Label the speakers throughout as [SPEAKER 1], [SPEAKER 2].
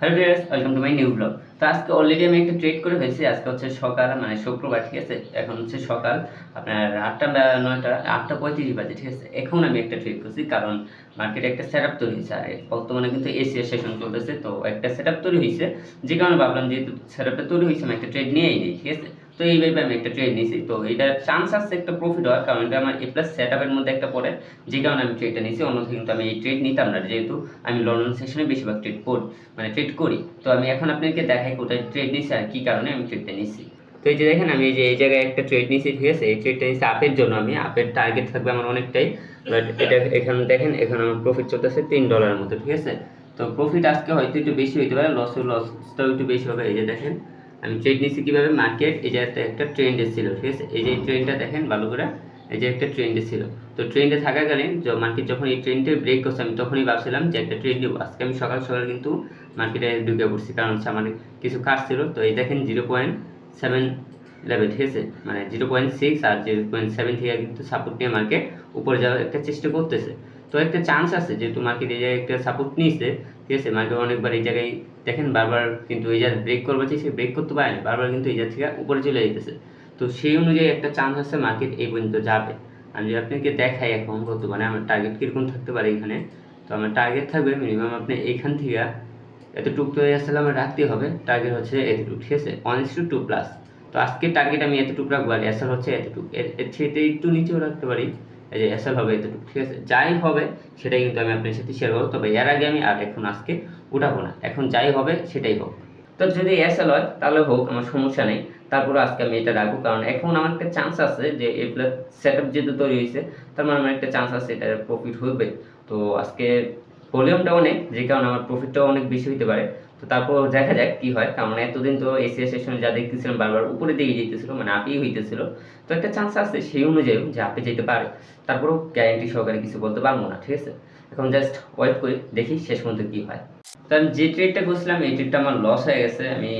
[SPEAKER 1] Hello dears welcome to my new blog তো আজকে already আমি একটা ট্রেড করে ফেলছি, আজকে হচ্ছে সকাল মানে শুক্রবার, ঠিক আছে? এখন হচ্ছে সকাল, আপনার আটটা নয়টা, আটটা পঁয়ত্রিশ বাজে, ঠিক আছে? এখন আমি একটা ট্রেড করছি, কারণ মার্কেটে একটা সেট আপ তৈরি হয়েছে, আর বর্তমানে কিন্তু এশিয়া সেশন চলতেছে, তো একটা সেট আপ তৈরি হয়েছে। যে কারণে ভাবলাম যেহেতু সেট আপটা তৈরি হয়েছে, আমি একটা ট্রেড নিয়েই নিই, ঠিক আছে? তো এইভাবে আমি একটা ট্রেড নিয়েছি। তো এটা চান্স আছে একটা প্রফিট হওয়ার, কারণ এটা আমার এ প্লাস সেট আপের মধ্যে একটা পড়ে, যে কারণে আমি ট্রেডটা নিয়েছি। অন্যথা কিন্তু আমি এই ট্রেড নিতাম না, যেহেতু আমি লন্ডন সেশনে বেশিরভাগ ট্রেড করি মানে ট্রেড করি। তো আমি এখন আপনাকে দেখাই কোথায় ট্রেড নিয়েছি আর কী কারণে আমি ট্রেডটা নিয়েছি। তো এই যে দেখেন, আমি এই যে, এই জায়গায় একটা ট্রেড নিয়েছি, ঠিক আছে? এই ট্রেডটা নিয়েছি আপের জন্য আমি। আপের টার্গেট থাকবে আমার অনেকটাই। বাট এটা এখানে দেখেন, এখানে আমার প্রফিট চলতেছে তিন ডলারের মতো, ঠিক আছে? তো প্রফিট আজকে হয়তো একটু বেশি হইতে পারে লস লসটাও একটু বেশি হবে। এই যে দেখেন আমি ট্রেড নিয়েছি কীভাবে মার্কেট এই যে একটা ট্রেন্ড ছিল ঠিক আছে? এই যে ট্রেনটা দেখেন, ভালো করে, এই যে একটা ট্রেন্ডে ছিল তো ট্রেন্ডে থাকাকালীন মার্কেট যখন এই ট্রেনটা ব্রেক করছে, আমি তখনই ভাবছিলাম যে একটা ট্রেড দিব আজকে আমি সকাল সকাল কিন্তু মার্কেটে ঢুকে পড়ছি, কারণ হচ্ছে আমার কিছু কাজ ছিল। তো এই দেখেন জিরো পয়েন্ট সেভেন লেভেল ঠিক আছে? মানে জিরো পয়েন্ট সিক্স আর জিরো পয়েন্ট সেভেন থেকে কিন্তু সাপোর্ট নিয়ে মার্কেট উপরে যাওয়ার একটা চেষ্টা করতেছে। তো একটা চান্স আছে যেহেতু মার্কেট এই জায়গায় একটা সাপোর্ট নিয়েছে, ঠিক আছে? মার্কেট অনেকবার এই জায়গায় দেখেন, বারবার কিন্তু এই জায়গায় ব্রেক করবে সে ব্রেক করতে পারে না বারবার কিন্তু এই জায়গা থেকে উপরে চলে যেতেছে তো সেই অনুযায়ী একটা চান্স আছে মার্কেট এই পর্যন্ত যাবে। আমি যদি আপনাকে দেখাই এখন বর্তমানে আমার টার্গেট কীরকম থাকতে পারে এখানে, তো আমার টার্গেট থাকবে মিনিমাম আপনি এইখান থেকে এতটুক তো আসলে আমার রাখতে হবে টার্গেট হচ্ছে এতটুক, ঠিক আছে? One is to two plus তো আজকে টার্গেট আমি এতটুকু রাখব আর এসএল হচ্ছে এতটুকু। এর থেকে একটু নিচেও রাখতে পারি। এই যে এসএল হবে এতটুকু, ঠিক আছে? যাই হবে, সেটাই কিন্তু আমি আপনার সাথে শেয়ার করব। তবে এর আগে আমি আর এখন আজকে উঠাবো না। এখন যাই হবে, সেটাই হোক। তো যদি এসএল হয়, তাহলে হোক, আমার সমস্যা নেই। তারপরে আজকে আমি এটা রাখব, কারণ এখন আমার একটা চান্স আছে যে এগুলো সেট আপ যেহেতু তৈরি হয়েছে, তার মানে আমার একটা চান্স আছে এটার প্রফিট হবে তো আজকে ভলিউমটা অনেক, যে কারণে আমার প্রফিটটাও অনেক বেশি হতে পারে। তো তারপর দেখা যাক কি হয়। কারণ এতদিন তো এসিয়া সেশনে যা দেখতেছিলাম বারবার উপরে দিকে যেতেছিল মানে আপেই হইতেছিল। তো একটা চান্স আছে সেই অনুযায়ী যে আপে যেতে পারে। তারপরেও গ্যারেন্টি সহকারে কিছু বলতে পারব না, ঠিক আছে? এখন জাস্ট ওয়েট করি, দেখি শেষ পর্যন্ত কি হয়। তো আমি যে ট্রেডটা করছিলাম, এই ট্রেডটা আমার লস হয়ে গেছে। আমি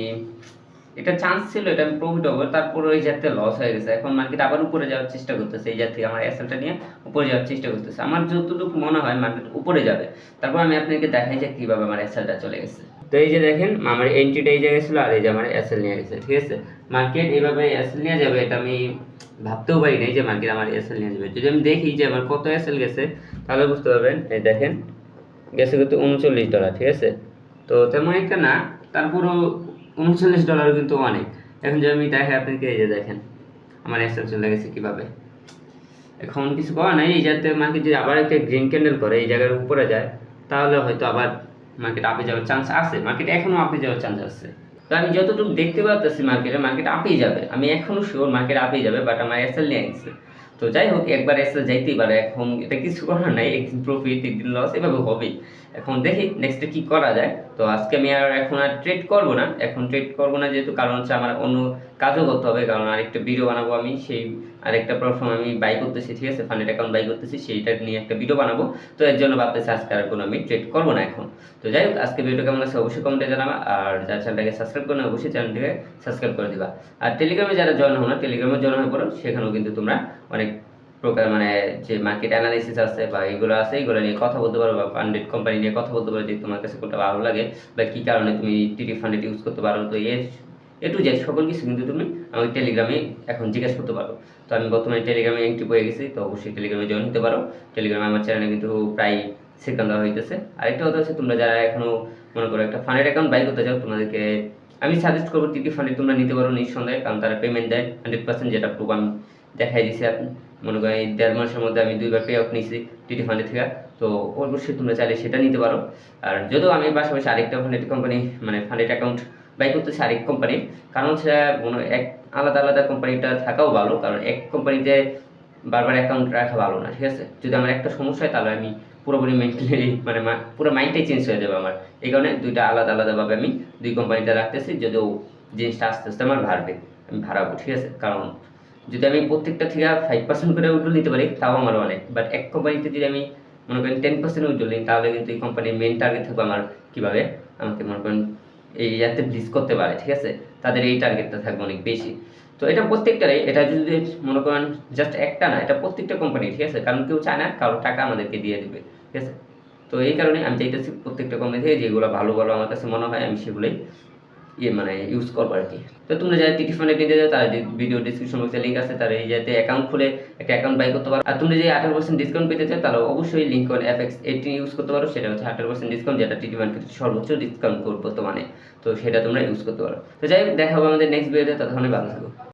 [SPEAKER 1] এটা চান্স ছিল, এটা আমি প্রফিট হব তারপর ওই জাতীয় লস হয়ে গেছে। এখন মার্কেট আবার উপরে যাওয়ার চেষ্টা করতেছে, এই জাত থেকে আমার অ্যাসেলটা নিয়ে উপরে যাওয়ার চেষ্টা করতেছে। আমার যতটুকু মনে হয় মার্কেট উপরে যাবে। তারপর আমি আপনাকে দেখাই যে কীভাবে আমার অ্যাসেলটা চলে গেছে। তো এই যে দেখেন, আমার এন্ট্রিটা এই জায়গায় ছিল আর এই যে আমার অ্যাসেল নিয়ে গেছে, ঠিক আছে? মার্কেট এইভাবে অ্যাসেল নিয়ে যাবে এটা আমি ভাবতেও পারি নাই যে মার্কেট আমার অ্যাসেল নিয়ে যাবে। যদি আমি দেখি যে আমার কত অ্যাসেল গেছে, তাহলে বুঝতে পারবেন, এই দেখেন, গেছে কিন্তু উনচল্লিশ ডলার ঠিক আছে? তো তেমন একটা না, তারপরও উনচল্লিশ ডলার কিন্তু অনেক। এখন যদি আমি দেখে আপনাকে এই যে দেখেন, আমার অ্যাসেল চলে গেছে কীভাবে? এখন কিছু করার নাই, এই যাতে মার্কেট যদি আবার একটা গ্রিন ক্যান্ডেল করে, এই জায়গার উপরে যায়, তাহলে হয়তো আবার মার্কেট আপে যাওয়ার চান্স আছে। মার্কেট এখনও আপে যাওয়ার চান্স আছে। তো আমি যতটুকু দেখতে পাচ্ছি মার্কেটে মার্কেট আপেই যাবে। আমি এখনও শিওর মার্কেট আপেই যাবে বাট আমার এসএল নিয়ে গেছে তো যাই হোক, একবার এসএল যাইতেই পারে। এখন এটা কিছু করার নাই, একদিন প্রফিট একদিন লস এভাবে হবেই। এখন দেখি নেক্সটে কি করা যায়। তো আজকে আমি আর এখন আর ট্রেড করব না। এখন ট্রেড করব না যেহেতু কারণ হচ্ছে আমার অন্য কাজও করতে হবে, কারণ আরেকটা ভিডিও বানাবো আমি, সেই আরেকটা প্ল্যাটফর্ম আমি বাই করতেছি, ঠিক আছে? ফান্ডেড অ্যাকাউন্ট বাই করতেছি, সেইটা নিয়ে একটা ভিডিও বানাবো। তো এর জন্য ভাবতেছি আজকে আর কোনো আমি ট্রেড করব না এখন। তো যাই হোক, আজকে ভিডিও কেমন আছে অবশ্যই কমেন্টে জানাবা, আর যারা চ্যানেলটাকে সাবস্ক্রাইব করে অবশ্যই চ্যানেলটাকে সাবস্ক্রাইব করে দিবা। আর টেলিগ্রামে যারা জয়েন হো না টেলিগ্রামে জয়েন হয়ে পড়ো, সেখানেও কিন্তু তোমরা অনেক প্রকার মানে যে মার্কেট অ্যানালিসিস আছে বা এগুলো আছে, এগুলো নিয়ে কথা বলতে পারো বা ফান্ডেড কোম্পানি নিয়ে কথা বলতে পারো যে তোমার কাছে কোনটা ভালো লাগে বা কী কারণে তুমি টিটি ফান্ডেড ইউজ করতে পারো। তো এর এ জেড সকল কিছু কিন্তু তুমি আমাকে টেলিগ্রামে এখন জিজ্ঞেস করতে পারো। তো আমি বর্তমানে টেলিগ্রামে এন্ট্রি পেয়ে গেছি, তো অবশ্যই টেলিগ্রামে জয়েন হতে পারো। টেলিগ্রামে আমার চ্যানেলে কিন্তু প্রায় সেকেন্ড দেওয়া হইতেছে। আরেকটা কথা হচ্ছে তোমরা যারা এখনও মনে করো একটা ফান্ডেড অ্যাকাউন্ট বাই করতে চাও, তোমাদেরকে আমি সাজেস্ট করব টিটি ফান্ডে তোমরা নিতে পারো নিঃসন্দেহে, কারণ তারা পেমেন্ট দেয় হান্ড্রেড পার্সেন্ট যেটা প্রুফ আমি দেখাই দিছি আপনি। মনে করেন এই দেড় মাসের মধ্যে আমি দুইবার পে আউট নিয়েছি টিটি ফান্ডে থেকে। তো অবশ্যই তোমরা চাইলে সেটা নিতে পারো। আর যদিও আমি পাশাপাশি আরেকটা ফান্ডেড কোম্পানি মানে ফান্ডেড অ্যাকাউন্ট বাই করতেছি আরেক কোম্পানির কারণ হচ্ছে মনে এক আলাদা আলাদা কোম্পানিটা থাকাও ভালো, কারণ এক কোম্পানিতে বারবার অ্যাকাউন্ট রাখা ভালো না, ঠিক আছে? যদি আমার একটা সমস্যা হয়, তাহলে আমি পুরোপুরি মেন্টালি মানে পুরো মাইন্ডটাই চেঞ্জ হয়ে যাবে আমার। এই কারণে দুইটা আলাদা আলাদাভাবে আমি দুই কোম্পানিতে রাখতেছি, যদিও জিনিসটা আস্তে আস্তে আমার বাড়বে, আমি ভাড়াবো ঠিক আছে? কারণ যদি আমি প্রত্যেকটা থেকে ফাইভ পার্সেন্ট করে উইড্রো নিতে পারি, তাও আমার অনেক। বাট এক কোম্পানিতে যদি আমি মনে করেন টেন পার্সেন্ট উইড্রো নিই, তাহলে কিন্তু এই কোম্পানির মেন টার্গেট থাকবে আমার কীভাবে? আমাকে মনে করেন এই যাতে ব্লিজ করতে পারে, ঠিক আছে? তাদের এই টার্গেটটা থাকবে অনেক বেশি। তো এটা প্রত্যেকটারই, এটা যদি মনে করেন জাস্ট একটা না, এটা প্রত্যেকটা কোম্পানি ঠিক আছে? কারণ কেউ চায় না, কারও টাকা আমাদেরকে দিয়ে দেবে, ঠিক আছে? তো এই কারণে আমি চাইতেছি প্রত্যেকটা কোম্পানি থেকে যেগুলো ভালো ভালো আমার কাছে মনে হয়, আমি সেগুলোই ইয়ে মানে ইউজ করব আর কি। তো তোমরা যারা টিটি ফান্ডে কিনতে যাও তার ভিডিও ডিসক্রিপশন বক্সে লিঙ্ক আছে, তার এই যাতে অ্যাকাউন্ট খুলে একটা অ্যাকাউন্ট বাই করতে পারো। আর তুমি যদি আঠারো পার্সেন্ট ডিসকাউন্ট পেতে চাও, তাহলে অবশ্যই লিঙ্ক করে এফ এক্স এইটিন ইউজ করতে পারো। সেটা হচ্ছে আঠারো পার্সেন্ট ডিসকাউন্ট যেটা টিটি মার্কেটে সর্বোচ্চ ডিসকাউন্ট করব বর্তমানে। তো সেটা তোমরা ইউজ করতে পারো। তো যাই দেখা হবে আমাদের নেক্সট ভিডিওতে ততক্ষণে ভালো থাকো।